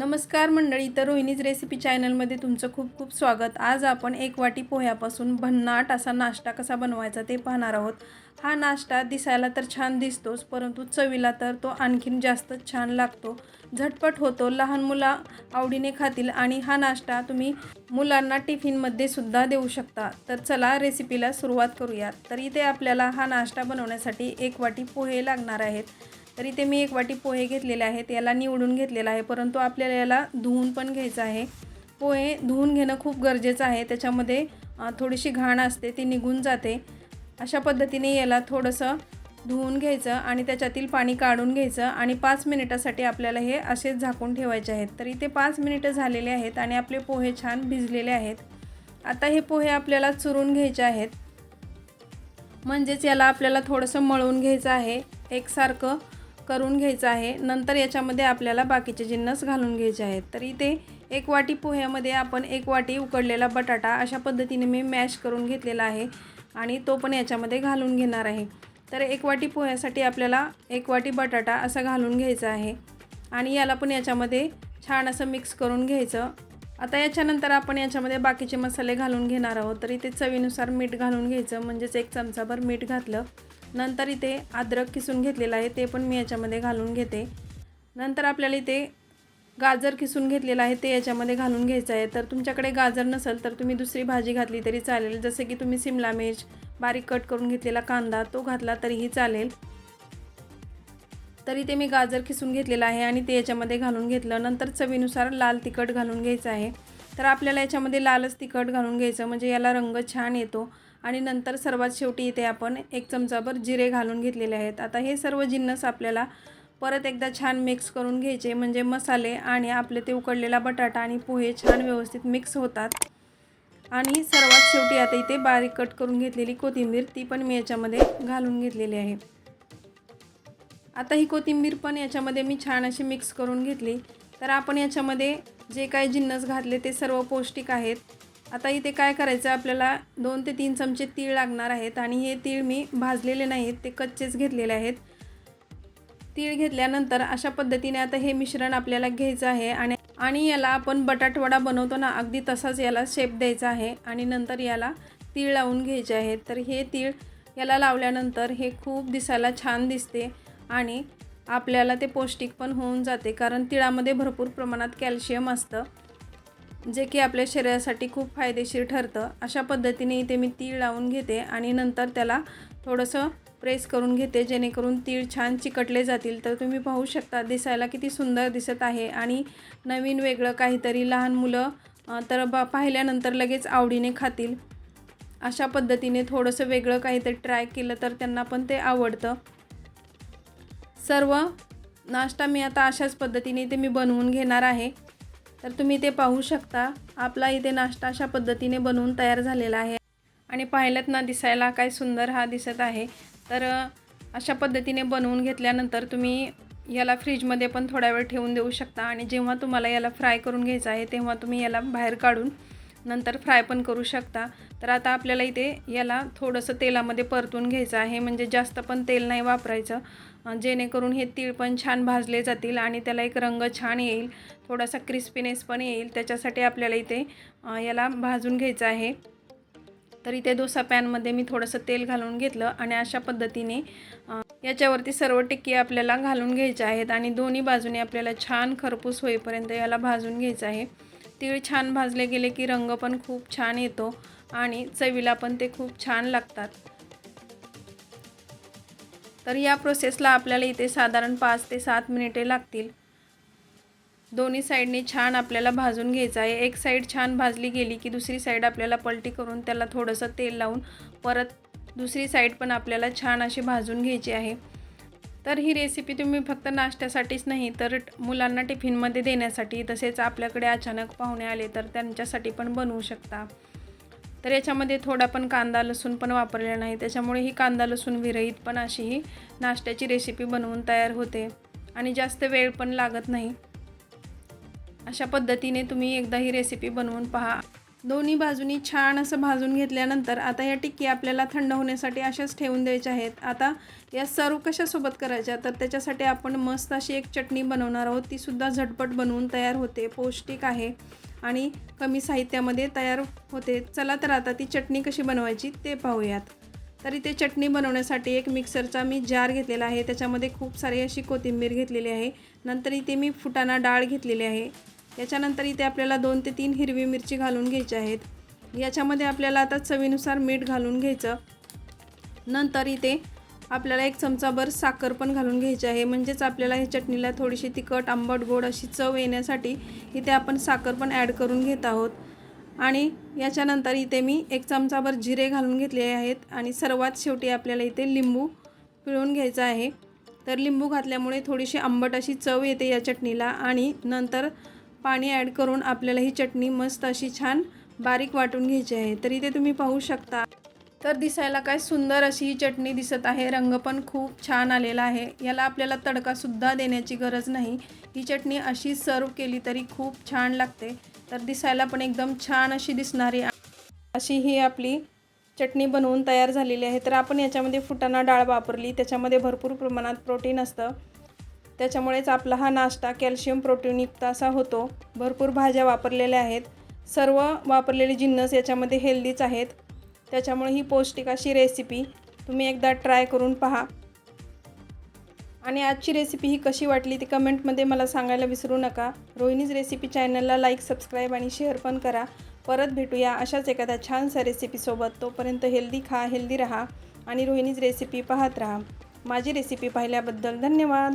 नमस्कार मंडळी तर रोहिणीज रेसिपी चॅनलमध्ये तुमचं खूप खूप स्वागत. आज आपण एक वाटी पोह्यापासून भन्नाट असा नाश्ता कसा बनवायचा ते पाहणार आहोत. हा नाश्ता दिसायला तर छान दिसतोच परंतु चवीला तर तो आणखीन जास्त छान लागतो. झटपट होतो लहान मुलं आवडीने खातील आणि हा नाश्ता तुम्ही मुलांना टिफिनमध्ये सुद्धा देऊ शकता. तर चला रेसिपीला सुरुवात करूयात. तर इथे आपल्याला हा नाश्ता बनवण्यासाठी एक वाटी पोहे लागणार आहेत. तर इथे मी एक वाटी पोहे घेतलेले आहेत याला निवडून घेतलेला आहे परंतु आपल्याला याला धुवून पण घ्यायचं आहे. पोहे धुवून घेणं खूप गरजेचं आहे त्याच्यामध्ये थोडीशी घाण असते ती निघून जाते. अशा पद्धतीने याला थोडंसं धुवून घ्यायचं आणि त्याच्यातील पाणी काढून घ्यायचं आणि पाच मिनिटासाठी आपल्याला हे असेच झाकून ठेवायचे आहेत. तर इथे पाच मिनिटं झालेले आहेत आणि आपले पोहे छान भिजलेले आहेत. आता हे पोहे आपल्याला चुरून घ्यायचे आहेत. म्हणजेच याला आपल्याला थोडंसं मळून घ्यायचं आहे एकसारखं. करून घ्यायचं आहे. नंतर याच्यामध्ये आपल्याला बाकीचे जिन्नस घालून घ्यायचे आहेत तर इथे एक वाटी पोह्यामध्ये आपण एक वाटी उकडलेला बटाटा अशा पद्धतीने मी मॅश करून घेतलेला आहे आणि तो पण याच्यामध्ये घालून घेणार आहे. तर एक वाटी पोह्यासाठी आपल्याला एक वाटी बटाटा असा घालून घ्यायचा आहे आणि याला पण याच्यामध्ये छान असं मिक्स करून घ्यायचं. आता याच्यानंतर आपण याच्यामध्ये बाकीचे मसाले घालून घेणार आहोत. तर इथे चवीनुसार मीठ घालून घ्यायचं म्हणजेच एक चमचाभर मीठ घातलं. नंतर इथे अद्रक किसून घेतलेलं आहे ते पण मी याच्यामध्ये घालून घेते. नंतर आपल्याला इथे गाजर किसून घेतलेलं आहे ते याच्यामध्ये घालून घ्यायचं आहे. तर तुमच्याकडे गाजर नसेल तर तुम्ही दुसरी भाजी घातली तरी चालेल. जसे की तुम्ही सिमला मिर्च बारीक कट करून घेतलेला कांदा तो घातला तरीही चालेल. तरी ते मी गाजर किसून घेतलेलं आहे आणि ते याच्यामध्ये घालून घेतलं. नंतर चवीनुसार लाल तिखट घालून घ्यायचं आहे. तर आपल्याला याच्यामध्ये लालच तिखट घालून घ्यायचं म्हणजे याला रंग छान येतो. आणि नंतर सर्वात शेवटी इथे आपण एक चमचाभर जिरे घालून घेतलेले आहेत. आता हे सर्व जिन्नस आपल्याला परत एकदा छान मिक्स करून घ्यायचे म्हणजे मसाले आणि आपले ते उकडलेला बटाटा आणि पोहे छान व्यवस्थित मिक्स होतात. आणि सर्वात शेवटी आता इथे बारीक कट करून घेतलेली कोथिंबीर ती पण मी याच्यामध्ये घालून घेतलेली आहे. आता ही कोथिंबीर पण याच्यामध्ये मी छान अशी मिक्स करून घेतली. तर आपण याच्यामध्ये जे काही जिन्नस घातले ते सर्व पौष्टिक आहेत. आता इथे काय करायचं आपल्याला दोन ते तीन चमचे तीळ लागणार आहेत आणि हे तीळ मी भाजलेले नाहीत ते कच्चेच घेतलेले आहेत. तीळ घेतल्यानंतर अशा पद्धतीने आता हे मिश्रण आपल्याला घ्यायचं आहे आणि आणि याला आपण बटाटवडा बनवतो ना अगदी तसाच याला शेप द्यायचा आहे आणि नंतर याला तीळ लावून घ्यायचे आहेत. तर हे तीळ याला लावल्यानंतर हे खूप दिसायला छान दिसते आणि आपल्याला ते पौष्टिक पण होऊन जाते कारण तिळामध्ये भरपूर प्रमाणात कॅल्शियम असतं. जे की आपल्या शरीरासाठी खूप फायदेशीर ठरतं. अशा पद्धतीने इथे मी तीळ लावून घेते आणि नंतर त्याला थोडंसं प्रेस करून घेते जेणेकरून तीळ छान चिकटले जातील. तर तुम्ही पाहू शकता दिसायला किती सुंदर दिसत आहे आणि नवीन वेगळं काहीतरी लहान मुलं तर बा पाहिल्यानंतर लगेच आवडीने खातील. अशा पद्धतीने थोडंसं वेगळं काहीतरी ट्राय केलं तर त्यांना पण ते आवडतं. सर्व नाश्ता मी आता अशाच पद्धतीने इथे मी बनवून घेणार आहे. तर तुम्ही ते पाहू शकता. आपला इथे नाश्ता अशा पद्धतीने बनवून तयार झालेला आहे. आणि पाहिलंत ना दिसायला काय सुंदर हा दिसत आहे. तर अशा पद्धतीने बनवून घेतल्यानंतर तुम्ही याला फ्रीजमध्ये पण थोडा वेळ ठेवून देऊ शकता. आणि जेव्हा तुम्हाला याला फ्राय करून घ्यायचं आहे तेव्हा तुम्ही याला बाहेर काढून नंतर फ्राय पण करू शकता. तर आता आपल्याला इथे याला थोडंसं तेलामध्ये परतून घ्यायचं आहे. म्हणजे जास्त पण तेल नाही वापरायचं. जेणेकरून हे तीळ पण छान भाजले जातील आणि त्याला एक रंग छान येईल. थोडासा क्रिस्पीनेस पण येईल. त्याच्यासाठी आपल्याला इथे याला भाजून घ्यायचं आहे. तर इथे डोसा पॅनमध्ये मी थोडंसं तेल घालून घेतलं आणि अशा पद्धतीने याच्यावरती सर्व टिक्की आपल्याला घालून घ्यायच्या आहेत आणि दोन्ही बाजूने आपल्याला छान खरपूस होईपर्यंत याला भाजून घ्यायचं आहे. तीळ छान भाजले गेले की रंग पण खूप छान येतो आणि चवीला पण ते खूप छान लागतात. तर या प्रोसेसला आपल्याला इथे साधारण पाच ते सात मिनिटे लागतील. दोन्ही साईडने छान आपल्याला भाजून घ्यायचं आहे. एक साईड छान भाजली गेली की दुसरी साईड आपल्याला पलटी करून त्याला थोडंसं तेल लावून परत दुसरी साईड पण आपल्याला छान अशी भाजून घ्यायची आहे. तर ही रेसिपी तुम्ही फक्त नाश्त्यासाठीच नाही तर मुलांना टिफिनमध्ये देण्यासाठी तसेच आपल्याकडे अचानक पाहुणे आले तर त्यांच्यासाठी पण बनवू शकता. तर याच्यामध्ये थोडा पण कांदा लसूण पण वापरलेला नाही. त्याच्यामुळे ही कांदा लसूण विरहित पण अशी ही नाश्त्याची रेसिपी बनवून तयार होते. आणि जास्त वेळ पण लागत नाही. अशा पद्धतीने तुम्ही एकदा ही रेसिपी बनवून पहा. दोन्ही बाजूनी छान असं भाजून घेतल्यानंतर आता या टिक्की आपल्याला थंड होण्यासाठी अशाच ठेवून द्यायच्या आहेत. आता या सर्व कशासोबत करायच्या? तर त्याच्यासाठी आपण मस्त अशी एक चटणी बनवणार आहोत. तीसुद्धा झटपट बनवून तयार होते. पौष्टिक आहे. आणि कमी साहित्यामध्ये तयार होते. चला तर आता ती चटणी कशी बनवायची ते पाहूयात. तर इथे चटणी बनवण्यासाठी एक मिक्सरचा मी जार घेतलेला आहे. त्याच्यामध्ये खूप सारी अशी कोथिंबीर घेतलेली आहे. नंतर इथे मी फुटाणा डाळ घेतलेली आहे. याच्यानंतर इथे आपल्याला दोन ते तीन हिरवी मिरची घालून घ्यायची आहेत. याच्यामध्ये आपल्याला आता चवीनुसार मीठ घालून घ्यायचं. नंतर इथे आपल्याला एक चमचाभर साखर पण घालून घ्यायची आहे. म्हणजेच आपल्याला ही चटणीला थोडीशी तिखट आंबट गोड अशी चव येण्यासाठी इथे आपण साखर पण ॲड करून घेत आहोत. आणि याच्यानंतर इथे मी एक चमचाभर जिरे घालून घेतले आहेत. आणि सर्वात शेवटी आपल्याला इथे लिंबू पिळून घ्यायचा आहे. तर लिंबू घातल्यामुळे थोडीशी आंबट अशी चव येते या चटणीला. आणि नंतर पाणी ॲड करून आपल्याला ही चटणी मस्त अशी छान बारीक वाटून घ्यायची आहे. तर इथे तुम्ही पाहू शकता. तर दिसायला काय सुंदर अशी ही चटणी दिसत आहे. रंग पण खूप छान आलेला आहे. याला आपल्याला तडकासुद्धा देण्याची गरज नाही. ही चटणी अशी सर्व केली तरी खूप छान लागते. तर दिसायला पण एकदम छान अशी दिसणारी अशी ही आपली चटणी बनवून तयार झालेली आहे. तर आपण याच्यामध्ये फुटाणा डाळ वापरली. त्याच्यामध्ये भरपूर प्रमाणात प्रोटीन असतं. त्याच्यामुळेच आपला हा नाश्ता कॅल्शियम प्रोटीनयुक्त असा होतो. भरपूर भाज्या वापरलेल्या आहेत. सर्व वापरलेले जिन्नस याच्यामध्ये हेल्दीच आहेत. त्याच्यामुळे ही पौष्टिक अशी रेसिपी तुम्ही एकदा ट्राय करून पहा. आणि आजची रेसिपी ही कशी वाटली ती कमेंटमध्ये मला सांगायला विसरू नका. रोहिणीज रेसिपी चॅनलला लाईक सबस्क्राईब आणि शेअर पण करा. परत भेटूया अशाच एखाद्या छानशा रेसिपीसोबत तोपर्यंत हेल्दी खा हेल्दी राहा आणि रोहिणीज रेसिपी पाहत राहा. माझी रेसिपी पाहिल्याबद्दल धन्यवाद.